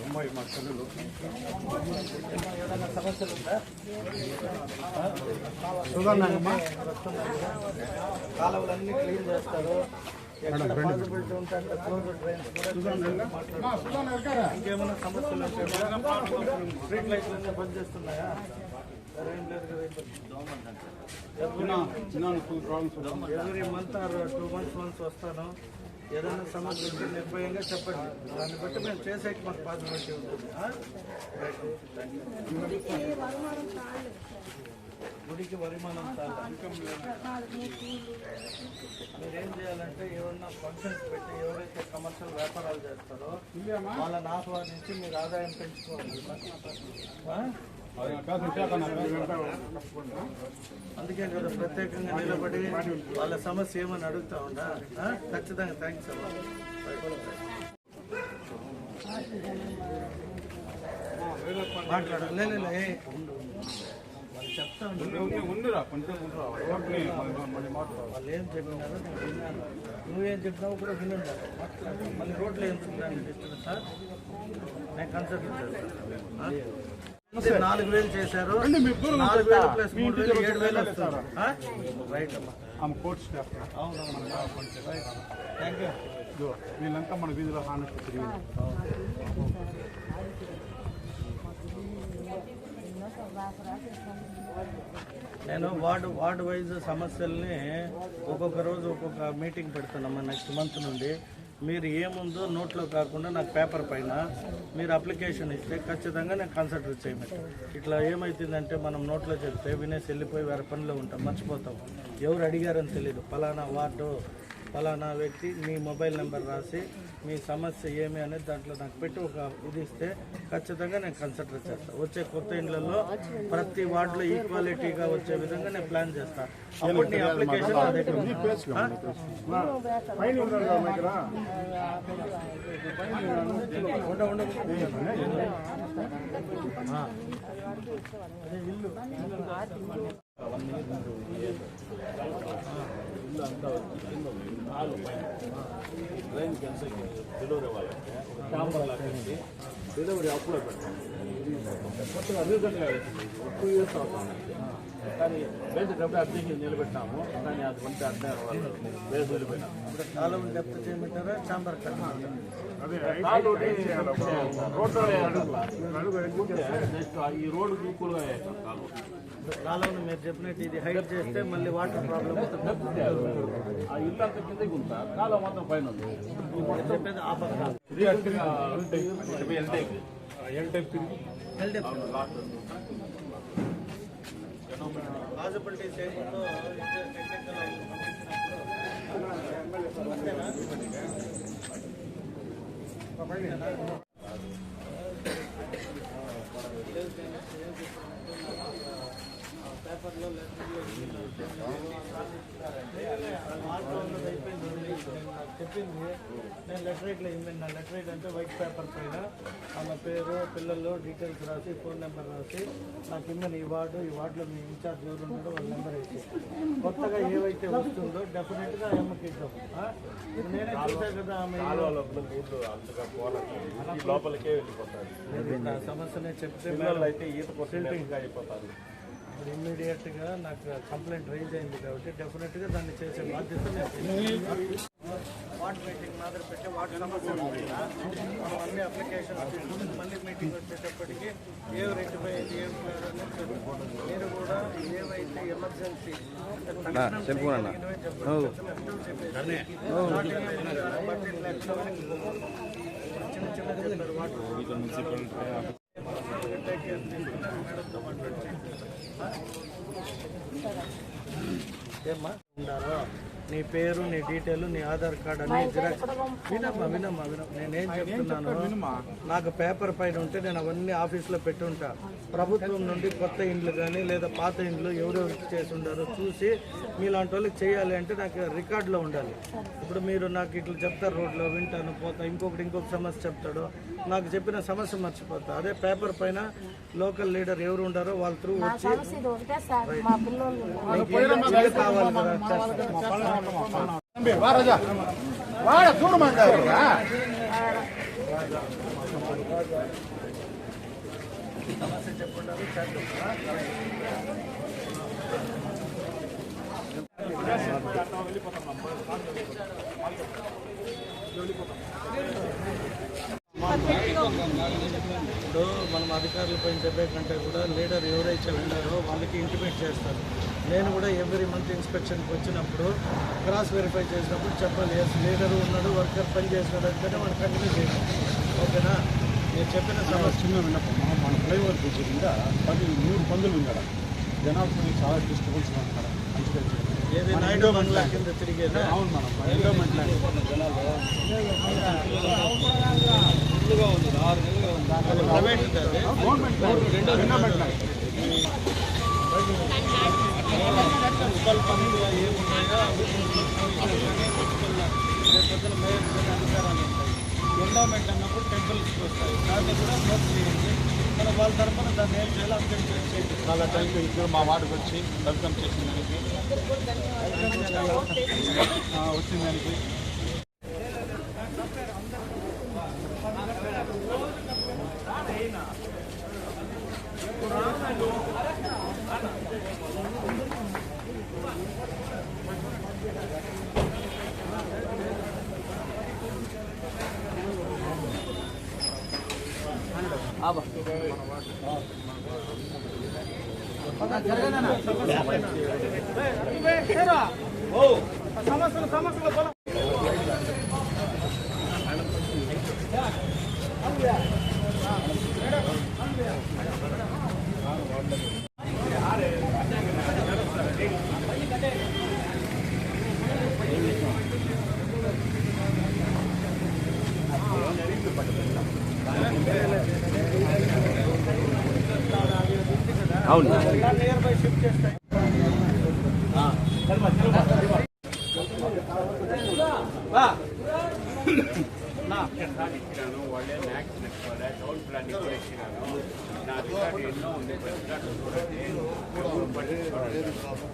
అమ్మాయి మా చెల్లెలు ఏదైనా సమస్యలు ఉందా? చూడండి కాలువలన్నీ క్లీన్ చేస్తారు ఇంకేమైనా సమస్యలు స్ట్రీట్ బంద్ చేస్తున్నాయా? Every month or two months once వస్తాను. ఏదైనా సమస్య ఉంటే నిర్భయంగా చెప్పండి దాన్ని బట్టి మేము చేసేకి మాకు ఉంటుంది? రైట్. గుడికి వరిమానం చాలా మీరేం చేయాలంటే ఏమన్నా ఫంక్షన్స్ పెట్టి ఎవరైతే కమర్షియల్ వ్యాపారాలు చేస్తారో వాళ్ళని ఆహ్వానించి మీరు ఆదాయం పెంచుకోవాలి? అందుకే కదా ప్రత్యేకంగా నిలబడి వాళ్ళ సమస్య ఏమని అడుగుతా ఉండా ఖచ్చితంగా థ్యాంక్స్ అమ్మా. మాట్లాడాలి లే, లే, వాళ్ళు చెప్తా ఉండు ఏం చెప్పినారో నేను విన్నాను. నువ్వేం చెప్పినావు కూడా విన్నాను మళ్ళీ రోడ్లు ఏం చూడడానికి డిస్టర్బెన్స్ సార్ నేను కన్సల్ట్ చేస్తాను నాలుగు వేలు చేశారు. నాలుగు వేలు ప్లస్ మూడు వేలు ఏడు వేలు వస్తారు? రైట్ అమ్మా. Court staff thank you. వీళ్ళంతా మన వీధిలో తిరిగి నేను వార్డు వార్డు వైజ్ సమస్యల్ని ఒక్కొక్క రోజు ఒక్కొక్క మీటింగ్ పెడుతున్నామ్మా నెక్స్ట్ మంత్ నుండి. మీరు ఏముందో నోట్లో కాకుండా నాకు పేపర్ పైన మీరు అప్లికేషన్ ఇస్తే ఖచ్చితంగా నేను కన్సిడర్ చేయమంటాను ఇట్లా ఏమవుతుందంటే మనం నోట్లో చెప్తే వినేసి వెళ్ళిపోయి వేరే పనిలో ఉంటాం మర్చిపోతాం. ఎవరు అడిగారని తెలియదు ఫలానా వార్డు ఫలానా వ్యక్తి మీ మొబైల్ నెంబర్ రాసి మీ సమస్య ఏమి అనేది దాంట్లో నాకు పెట్టి ఒక ఇది ఇస్తే ఖచ్చితంగా నేను కన్సిడర్ చేస్తాను వచ్చే కొత్త ఇండ్లలో ప్రతి వార్డులో ఈక్వాలిటీగా వచ్చే విధంగా నేను ప్లాన్ చేస్తాను అప్పుడు నీ అప్లికేషన్ నా దగ్గర ఉంది. ఆ? ఉండు, ఉండు. ఆ. అదే ఇల్లు డెలివరీ అప్పుడే పెట్టాం కొత్తగా రీసెంట్గా టూ ఇయర్స్ అవుతుంది కానీ బేసిక్ అప్పుడే నిలబెట్టాము కానీ అది కొంచెం అర్థం వాళ్ళు కాలువ డెప్త్ చేయమంటారా చాంబర్ రోడ్డు ఈ రోడ్డుకి ఈక్వల్గా కాలువ కాలు కాలువను మీరు చెప్పినట్టు ఇది హైట్ చేస్తే మళ్ళీ వాటర్ ప్రాబ్లం అవుతుంది ఆ ఇల్లు అంతా కిందకి ఉంటా కాలం మాత్రం పైన ఉంది. నేను చెప్పేది ఆ పక్క. ఎల్ డెప్త్ పాసిబిలిటీస్ ఏముందో టెక్నికల్ పేపర్లో చెప్పింది. నేను లెటర్ ఇట్లా ఇమ్మండి నా లెటర్ ఏంటంటే వైట్ పేపర్ పైన. ఆమె పేరు పిల్లలు డీటెయిల్స్ రాసి ఫోన్ నెంబర్ రాసి నాకు ఇమ్మని ఈ వార్డు ఈ వార్డులో మీ ఇన్ఛార్జ్ ఎవరు ఉన్నారో వాళ్ళ నెంబర్ వేసి. కొత్తగా ఏవైతే వస్తుందో డెఫినెట్గా అమ్మకి ఇద్దాం. నేనే చూసా కదా ఆమె లోపలికే వెళ్ళిపోతారు. సమస్యనే చెప్తే అయితే ఈత కొట్టింగ్ అయిపోతారు. ఇప్పుడు ఇమ్మీడియట్గా నాకు కంప్లైంట్ రైజ్ అయింది కాబట్టి డెఫినెట్గా దాన్ని చేసే బాధ్యత వార్డ్ మీటింగ్ మాదిరి పెట్టి వార్డ్? మనం అన్ని అప్లికేషన్ తీసుకుని మళ్ళీ మీటింగ్ వచ్చేటప్పటికి ఏ రెక్టిఫై అయ్యింది ఏం. మీరు కూడా ఏవైతే ఎమర్జెన్సీ చిన్న చిన్న చెప్పారు వాటర్ ఏమ్మా ఉండాలో నీ పేరు నీ డీటెయిల్ నీ ఆధార్ కార్డ్ అన్ని జిరాక్స్. వినమ్మా వినమ్మా వినమ్మా. నేనేం చెప్తున్నాను నాకు పేపర్ పైన ఉంటే నేను అవన్నీ ఆఫీస్లో పెట్టుంటా. ప్రభుత్వం నుండి కొత్త ఇండ్లు కానీ లేదా పాత ఇండ్లు ఎవరెవరికి చేసి ఉండారో చూసి మీలాంటి వాళ్ళకి చేయాలి అంటే నాకు రికార్డులో ఉండాలి. ఇప్పుడు మీరు నాకు ఇట్లా చెప్తారు రోడ్లో వింటాను పోతా ఇంకొకటి ఇంకొక సమస్య చెప్తాడు. నాకు చెప్పిన సమస్య మర్చిపోతా. అదే పేపర్ పైన లోకల్ లీడర్ ఎవరు ఉండారో వాళ్ళ త్రూ వచ్చి కావాలి కదా? தம்பி வா ராஜா. வாட தூரமா இருந்தா అధికారులపై చెప్పే కంటే కూడా లీడర్ ఎవరైతే ఉన్నారో వాళ్ళకి ఇంటిమేట్ చేస్తారు. నేను కూడా ఎవ్రీ మంత్ ఇన్స్పెక్షన్కి వచ్చినప్పుడు క్రాస్ వెరిఫై చేసినప్పుడు చెప్పాలి ఎస్ లీడర్ ఉన్నాడు వర్కర్ పని చేసినాడు అంటేనే మనం కంటిన్యూ చేయాలి ఓకేనా? నేను చెప్పిన సమస్య చిన్న విన్నపం. మన ఫ్లైఓవర్ బ్రిడ్జ్ కింద పది నూరు పందులు ఉన్నాడు జనాభా చాలా డిస్టర్బెన్స్ ఉంటారు ఏది నాయుడు బంగ్లా కింద తిరిగేదా? అవును మనం ఎండోమెంట్ జనాలు కాదు గవర్నమెంట్ ఎండోమెంట్ ఎండోమెంట్ అన్నప్పుడు టెంపుల్స్కి వస్తాయి దాన్ని కూడా నోట్ చేయండి మన వాళ్ళ తరఫున దాన్ని ఏం చేయాలో అర్థం చేయండి చాలా థ్యాంక్ యూ ఇచ్చారు మా వార్డుకి వచ్చి వెల్కమ్ చేసిన దానికి వచ్చిన దానికి. నియర్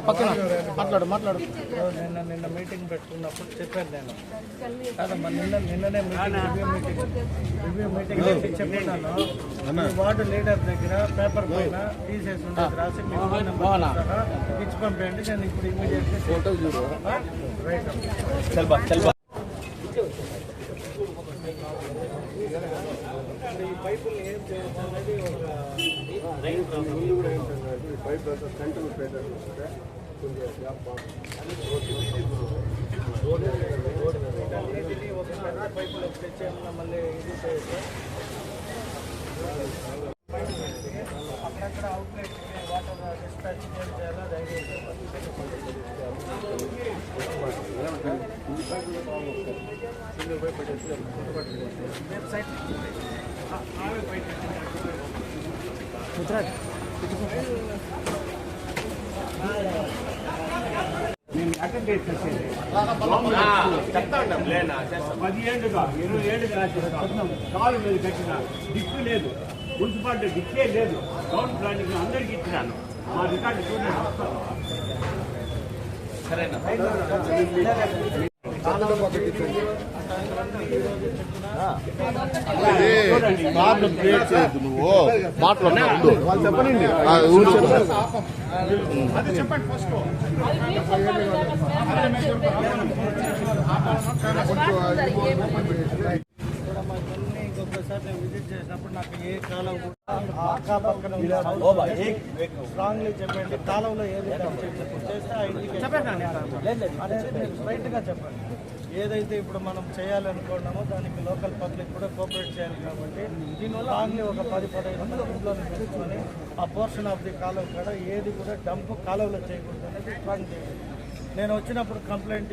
పక్కన మాట్లాడు మాట్లాడు. నిన్న నిన్న మీటింగ్ పెట్టుకున్నప్పుడు చెప్పాను నేను. కాదమ్మా నిన్న నిన్ననే meeting review meeting review meeting ఈ వార్డు లీడర్ దగ్గర పేపర్ పైన తీసేసి ఉండేది రాసి? ఇచ్చి పంపేయండి నేను ఇప్పుడు ఇమీడియట్లీ రైట్ ఈ పైపుల్ని ఏం చేయాలనేది ఒక రైన్ ప్రాబ్లం వీటిని ఒక పెద్ద పైపులో తెచ్చేయాలన్నా మళ్ళీ ఇది చేయొచ్చు అక్కడక్కడ అవుట్లెట్ వాటర్ డిస్పాచ్ చేయాలో అది ఐడియా వెబ్సైట్ అటెండ్ చేసేది. పది ఏళ్ళుగా ఇరవై ఏళ్ళుగా కాలు మీద కట్టిన దిక్కు లేదు. మున్సిపాలిటీ దిక్కే లేదు. టౌన్ ప్లానింగ్ అందరికి ఇచ్చినాను. మా రికార్డు చూడండి సరేనా? ప్రాబ్లం క్రియేట్ చేయొద్దు నువ్వు మాట్లాడు వాళ్ళు చెప్పనండి కూడా మా కొన్ని నేను విజిట్ చేసినప్పుడు నాకు ఏ కాలం కూడా ఆ పక్కన స్ట్రాంగ్లీ చెప్పండి. కాలంలో ఏది. చేస్తే ఆ ఇంటికి అనేది చెప్పండి. ఏదైతే ఇప్పుడు మనం చేయాలనుకున్నామో దానికి లోకల్ పబ్లిక్ కూడా కోఆపరేట్ చేయాలి కాబట్టి స్ట్రాంగ్లీ ఒక పది పదహైదు మందిలో పెంచుకొని ఆ పోర్షన్ ఆఫ్ ది కాలువ కూడా ఏది కూడా డంప్ కాలువలో చేయకూడదు అనేది స్ట్రాంగ్ చేయాలి నేను వచ్చినప్పుడు కంప్లైంట్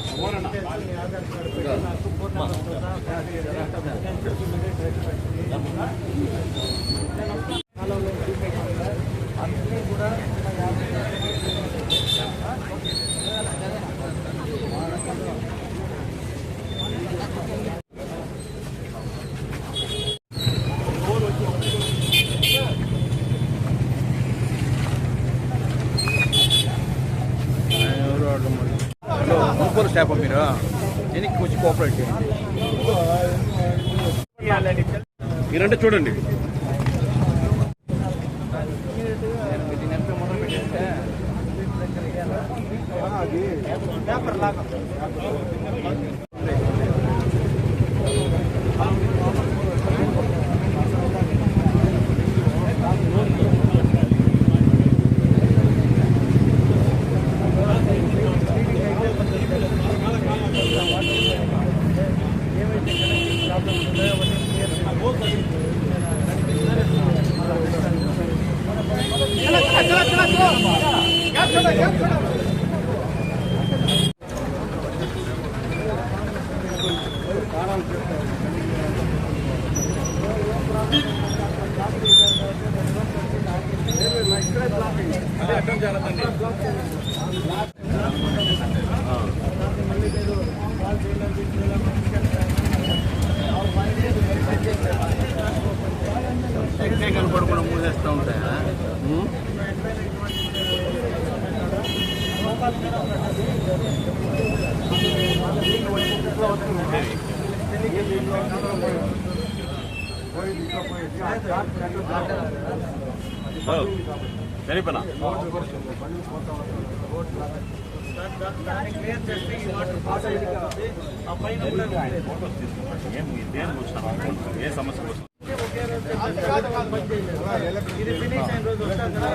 ఓరణ స్టాఫ్ మీరు? దీనికి కొంచెం కోఆపరేట్ చేయండి. మీరంటే చూడండి. పేపర్ లాగా కనపడకుండా మూసేస్తూ ఉంటాయా? సరిపోనా దాన్ని క్లియర్ చేస్తే ఈ వాటర్ పాస్ అయిపోతుంది ఆ పైన కూడా ఏ సమస్య కోసం ఇది ఫినిష్ అయిన రోజు వస్తాను కదా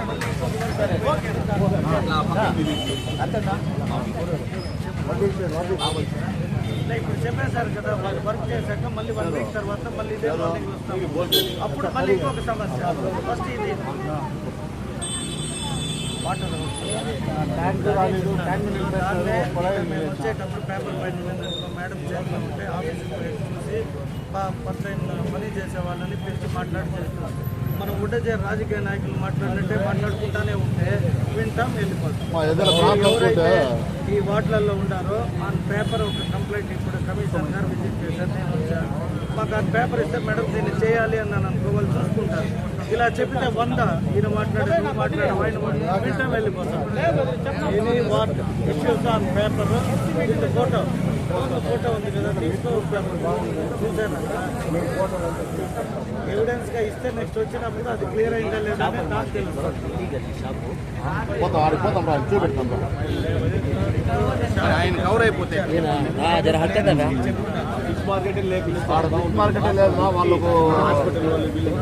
మళ్ళీ ఇప్పుడు చెప్పేశారు కదా వాళ్ళు వర్క్ చేశాక మళ్ళీ వన్ వీక్ తర్వాత మళ్ళీ ఇదే వస్తాం అప్పుడు మళ్ళీ ఇంకొక సమస్య ఫస్ట్ ఇది వచ్చేటప్పుడు పేపర్ పైన మేడం చేస్తూ ఉంటే ఆఫీస్కి పోయి చూసి పర్సన్ పని చేసే వాళ్ళని పిలిచి మాట్లాడి చేస్తున్నాం మనం ఉండే రాజకీయ నాయకులు మాట్లాడినట్టే మాట్లాడుకుంటానే ఉంటే వింటాం వెళ్ళిపోతాం ఎవరైతే ఈ వార్డులలో ఉన్నారో ఆ పేపర్ ఒక కంప్లైంట్ ఇప్పుడు కమిషనర్ గారు విజిట్ చేశారు. నేను వచ్చాను మాకు ఆ పేపర్ ఇస్తే మేడం దీన్ని చేయాలి అని నన్ను అనుకో వాళ్ళు చూసుకుంటారు. ఇలా చెప్పితే వంద. ఈయన మాట్లాడే నువ్వు మాట్లాడే ఆయన మాట్లాడే. వెంటనే వెళ్ళిపోతాం. Any what issues on paper with photo photo ఉంది కదా తీసుకో పేపర్ చూసాను ఎవిడెన్స్గా ఇస్తే నెక్స్ట్ వచ్చినప్పుడు అది క్లియర్ అయిందా లేదా నాకు తెలుసు. పోతాం ఆడికి పోతాం రా చూపెట్టాం రా. ఆయన కవర్ అయిపోతే ఆడ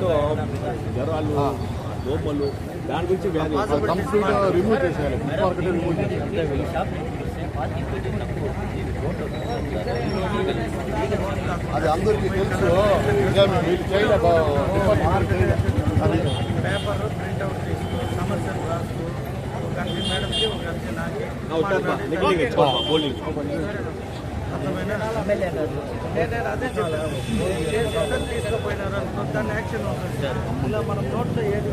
ఫిష్ మార్కెట్ లేదు రా, వాళ్ళకు కంప్లీట్ రిమూవ్ చేసేయాలి. మార్కెట్ రిమూవ్ అది అందరికీ తెలుసు. పేపర్ సమస్యలు రాసుకో ఒక మేడంకి ఒక నాకి? నేను అదే చెప్పాను తీసుకుపోయినారు అనుకో దాన్ని యాక్షన్ ఇలా మనం నోట్లో ఏది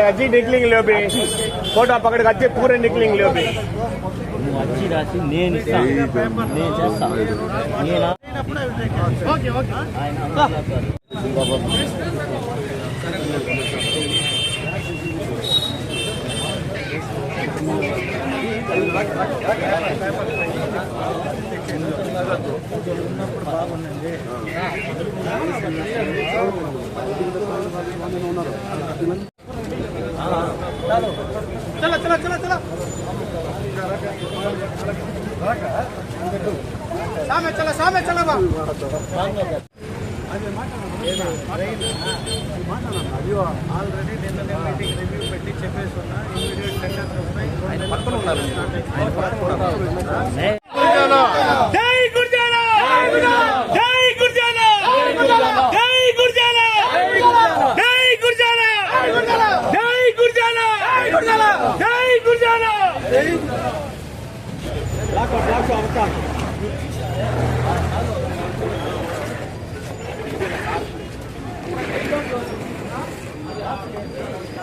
अजी निकलेंगे लो भी फोटो पकड़ के अच्छे पूरे निकलेंगे लो भी పేపర్ నేను పెట్టినప్పుడు అవి take ఓకే ఓకే ఉన్నప్పుడు బాగుందండి చలో చలో చలో చలో సామె చలో సామె చలో బా ఆల్రెడీ నిన్న మీటింగ్ రివ్యూ పెట్టి చెప్పేసి ఉన్నా ఇమీడియట్ టెండర్స్ వస్తాయి జై గుర్జాల జై గుర్జాల జై గుర్జాల జై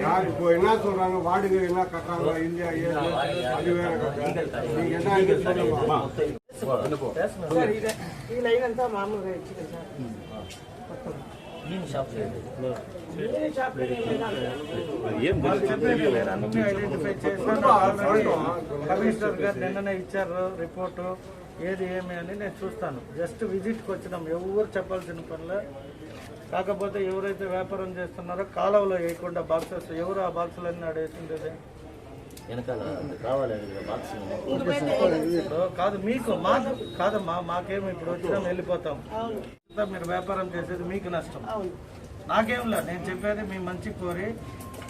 யார் இப்போ என்ன சொல்றாங்க வாடகை என்ன கட்டுறாங்க இந்தியா ஏன் அது வேற கட்டுறாங்க. நீங்க என்ன இது சொல்லுங்க ఈ లైన్ అంతా మామూలుగా ఇచ్చింది సార్ అన్ని ఐడెంటిఫై చేశాను ఆల్రెడీ కమిషనర్ గారు నిన్ననే ఇచ్చారు రిపోర్టు ఏది ఏమి అని నేను చూస్తాను జస్ట్ విజిట్కి వచ్చినాం ఎవరు చెప్పాల్సిన పనిలే కాకపోతే ఎవరైతే వ్యాపారం చేస్తున్నారో కాలువలో వేయకుండా బాక్సెస్ ఎవరు ఆ బాక్సులన్నీ ఆడేసిండేది ఇప్పుడు కాదు మీకు మాకు కాదమ్మా మాకేమి ఇప్పుడు వచ్చినా వెళ్ళిపోతాం. మీరు వ్యాపారం చేసేది మీకు నష్టం. నాకేం లేదు నేను చెప్పేది మీ మంచి కోరి.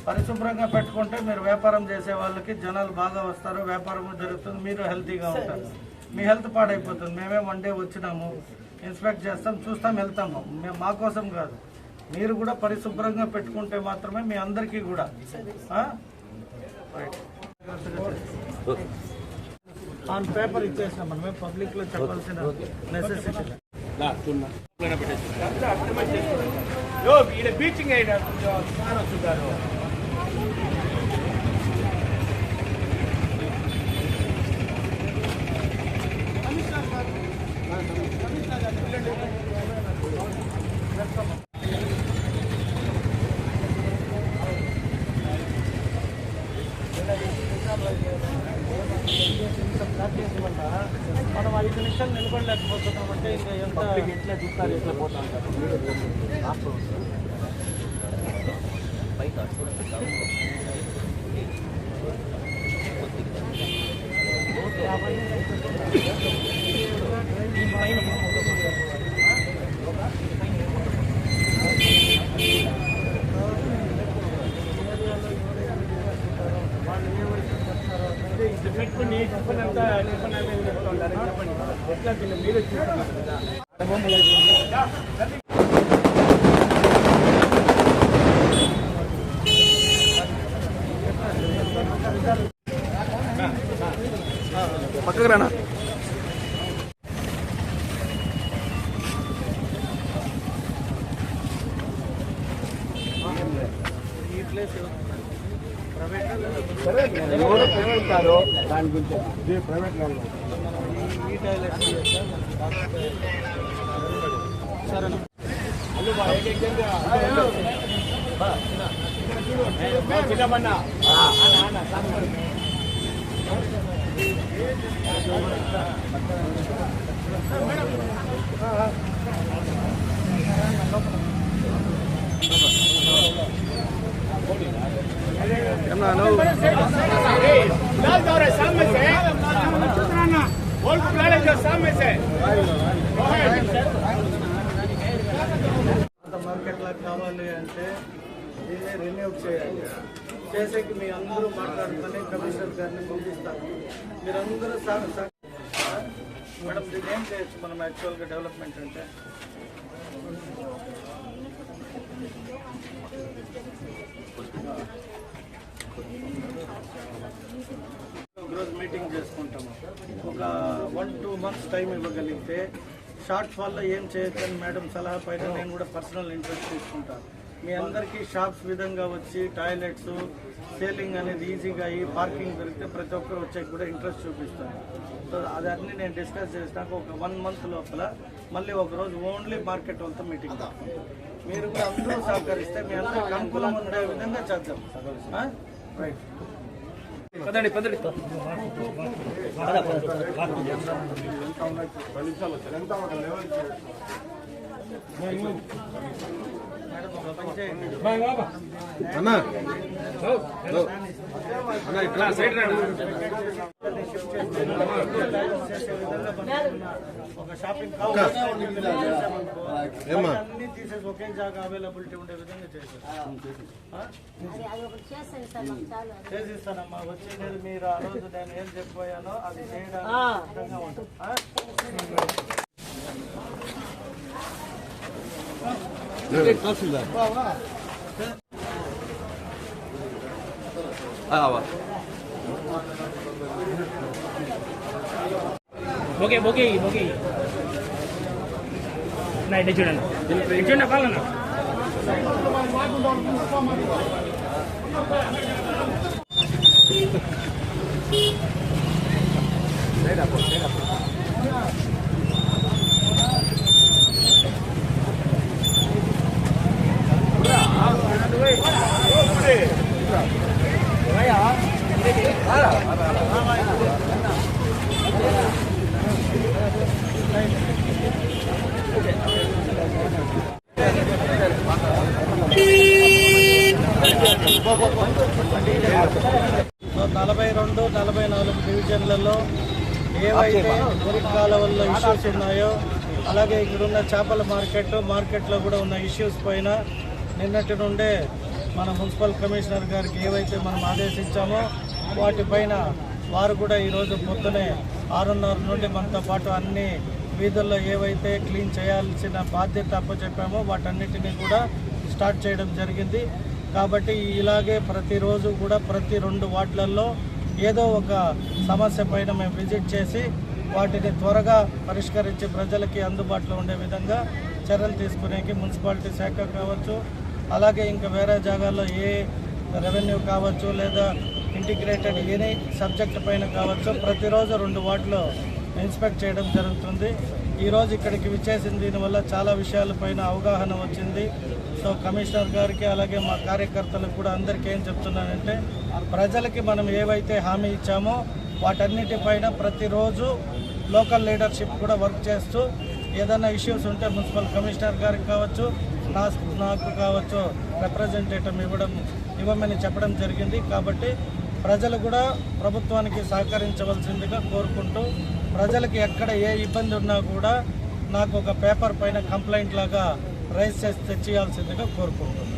పరిశుభ్రంగా పెట్టుకుంటే మీరు వ్యాపారం చేసే వాళ్ళకి జనాలు బాగా వస్తారు వ్యాపారం జరుగుతుంది మీరు హెల్తీగా ఉంటారు. మీ హెల్త్ పాడైపోతుంది మేమే వన్ డే వచ్చినాము. ఇన్స్పెక్ట్ చేస్తాం చూస్తాం వెళ్తాము మేము మా కోసం కాదు. మీరు కూడా పరిశుభ్రంగా పెట్టుకుంటే మాత్రమే మీ అందరికీ కూడా. ఆ? రైట్. ఆన్ పేపర్ ఇచ్చేసినాం మనమే పబ్లిక్లో చెప్పాల్సిన నెసెసిటీ బీచింగ్ అయినా కొంచెం చెప్పండి చెప్పండి అంతా చెప్పండి చెప్పండి. ఎట్లా తిన్న మీరు ప్రైవేట్ దాని గురించి. ప్రైవేట్ ల్యాండ్ सामने से बोल को प्लान है सामने से అంత మార్కెట్ లా కావాలి అంటే దీన్ని రెన్యూ చేయాలి చేసేకి మీ అందరూ మాట్లాడుకొని కమిషనర్ గారిని పంపిస్తారు మీరందరూ సహ- సహ- మేడం దీన్ని ఏం చేయొచ్చు మనం యాక్చువల్గా డెవలప్మెంట్ అంటే ఒకరోజు మీటింగ్ చేసుకుంటాము. ఒక వన్ టూ మంత్స్ టైం ఇవ్వగలిగితే షార్ట్ ఫాల్లో ఏం చేయొచ్చని మేడం సలహా పైన నేను కూడా పర్సనల్ ఇంట్రెస్ట్ తీసుకుంటాను మీ అందరికీ షాప్స్ విధంగా వచ్చి టాయిలెట్స్ సేలింగ్ అనేది ఈజీగా అయ్యి పార్కింగ్ దొరికితే ప్రతి ఒక్కరు వచ్చే కూడా ఇంట్రెస్ట్ చూపిస్తాను. సో అదన్నీ నేను డిస్కస్ చేసినాక ఒక వన్ మంత్ లోపల మళ్ళీ ఒక రోజు ఓన్లీ మార్కెట్ వాళ్ళతో మీటింగ్ మీరు కూడా అందరూ సహకరిస్తే మీ అందరికి అనుకూలం ఉండే విధంగా చేద్దాం. రైట్ పదండి పదండి. చేయండి అన్నా ఇట్లా సైడ్ రండి. ఒక షాపింగ్ కావాలి ఏమ్మా? అన్ని తీసేసి ఒకే జాగా అవైలబిలిటీ ఉండే విధంగా చేశారు చేసిస్తానమ్మా వచ్చి నేను మీరు ఆ రోజు నేను ఏం చెప్పిపోయానో అది చేయడానికి సిద్ధంగా ఉంటాం. ఆ? ఓకే ఓకే ఓకే నా ఇటు చూడండి ఇటు చూడండి పాలన సో నలభై రెండు నలభై నాలుగు డివిజన్లలో ఏవైతే మురికి కాలువల్లో ఇష్యూస్ ఉన్నాయో అలాగే ఇక్కడున్న చేపల మార్కెట్ మార్కెట్లో కూడా ఉన్న ఇష్యూస్ పైన నిన్నటి నుండే మన మున్సిపల్ కమిషనర్ గారికి ఏవైతే మనం ఆదేశించామో వాటిపైన వారు కూడా ఈరోజు పొద్దునే ఆరున్నర నుండి మనతో పాటు అన్ని వీధుల్లో ఏవైతే క్లీన్ చేయాల్సిన బాధ్యత అప్పచెప్పామో వాటన్నిటినీ కూడా స్టార్ట్ చేయడం జరిగింది. కాబట్టి ఇలాగే ప్రతిరోజు కూడా ప్రతి రెండు వార్డులలో ఏదో ఒక సమస్య పైన మేము విజిట్ చేసి వాటిని త్వరగా పరిష్కరించి ప్రజలకి అందుబాటులో ఉండే విధంగా చర్యలు తీసుకునేకి మున్సిపాలిటీ శాఖ కావచ్చు అలాగే ఇంకా వేరే జాగాల్లో ఏ రెవెన్యూ కావచ్చు లేదా ఇంటిగ్రేటెడ్ ఎనీ సబ్జెక్ట్ పైన కావచ్చు ప్రతిరోజు రెండు వార్డులో ఇన్స్పెక్ట్ చేయడం జరుగుతుంది. ఈరోజు ఇక్కడికి విచ్చేసింది దీనివల్ల చాలా విషయాలపైన అవగాహన వచ్చింది. సో కమిషనర్ గారికి అలాగే మా కార్యకర్తలకు కూడా అందరికీ ఏం చెప్తున్నానంటే ప్రజలకి మనం ఏవైతే హామీ ఇచ్చామో వాటన్నిటిపైన ప్రతిరోజు లోకల్ లీడర్షిప్ కూడా వర్క్ చేస్తూ ఏదైనా ఇష్యూస్ ఉంటే మున్సిపల్ కమిషనర్ గారికి కావచ్చు నా నాకు కావచ్చు రిప్రజెంటేటివ్ ఇవ్వడం ఇవ్వమని చెప్పడం జరిగింది. కాబట్టి ప్రజలు కూడా ప్రభుత్వానికి సహకరించవలసిందిగా కోరుకుంటూ ప్రజలకి ఎక్కడ ఏ ఇబ్బంది ఉన్నా కూడా నాకు ఒక పేపర్ పైన కంప్లైంట్ లాగా రైజ్ చేసి తెచ్చేయాల్సిందిగా కోరుకుంటున్నాను.